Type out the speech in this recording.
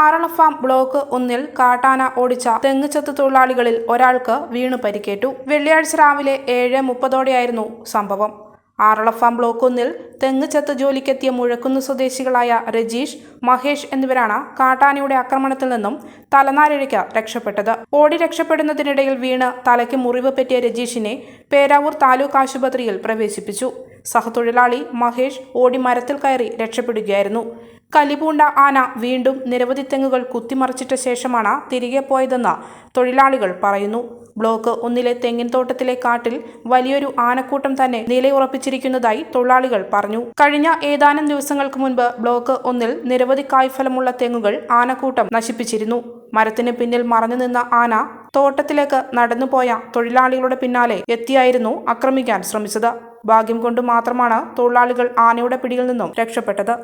ആറളഫാം block ഒന്നിൽ കാട്ടാന ഓടിച്ച തെങ്ങുചത്ത് തൊഴിലാളികളിൽ ഒരാൾക്ക് വീണു പരിക്കേറ്റു. വെള്ളിയാഴ്ച രാവിലെ ഏഴ് മുപ്പതോടെയായിരുന്നു സംഭവം. ആറളഫാം ബ്ലോക്ക് ഒന്നിൽ തെങ്ങുചത്ത് ജോലിക്കെത്തിയ മുഴക്കുന്ന് സ്വദേശികളായ രജീഷ് മഹേഷ് എന്നിവരാണ് കാട്ടാനയുടെ ആക്രമണത്തിൽ നിന്നും തലനാരിഴയ്ക്ക് രക്ഷപ്പെട്ടത്. ഓടി രക്ഷപ്പെടുന്നതിനിടയിൽ വീണ് തലയ്ക്ക് മുറിവ് പറ്റിയ രജീഷിനെ പേരാവൂർ താലൂക്ക് ആശുപത്രിയിൽ പ്രവേശിപ്പിച്ചു. സഹതൊഴിലാളി മഹേഷ് ഓടി മരത്തിൽ കയറി രക്ഷപ്പെടുകയായിരുന്നു. കലിപൂണ്ട ആന വീണ്ടും നിരവധി തെങ്ങുകൾ കുത്തിമറിച്ചിട്ട ശേഷമാണ് തിരികെ പോയതെന്ന് തൊഴിലാളികൾ പറയുന്നു. ബ്ലോക്ക് ഒന്നിലെ തെങ്ങിൻ തോട്ടത്തിലെ കാട്ടിൽ വലിയൊരു ആനക്കൂട്ടം തന്നെ നിലയുറപ്പിച്ചിരിക്കുന്നതായി തൊഴിലാളികൾ പറഞ്ഞു. കഴിഞ്ഞ ഏതാനും ദിവസങ്ങൾക്ക് മുൻപ് ബ്ലോക്ക് ഒന്നിൽ നിരവധി കായ്ഫലമുള്ള തെങ്ങുകൾ ആനക്കൂട്ടം നശിപ്പിച്ചിരുന്നു. മരത്തിന് പിന്നിൽ മറഞ്ഞു നിന്ന ആന തോട്ടത്തിലേക്ക് നടന്നുപോയ തൊഴിലാളികളുടെ പിന്നാലെ എത്തിയായിരുന്നു ആക്രമിക്കാൻ ശ്രമിച്ചത്. ഭാഗ്യം കൊണ്ട് മാത്രമാണ് തൊഴിലാളികൾ ആനയുടെ പിടിയിൽ നിന്നും രക്ഷപ്പെട്ടത്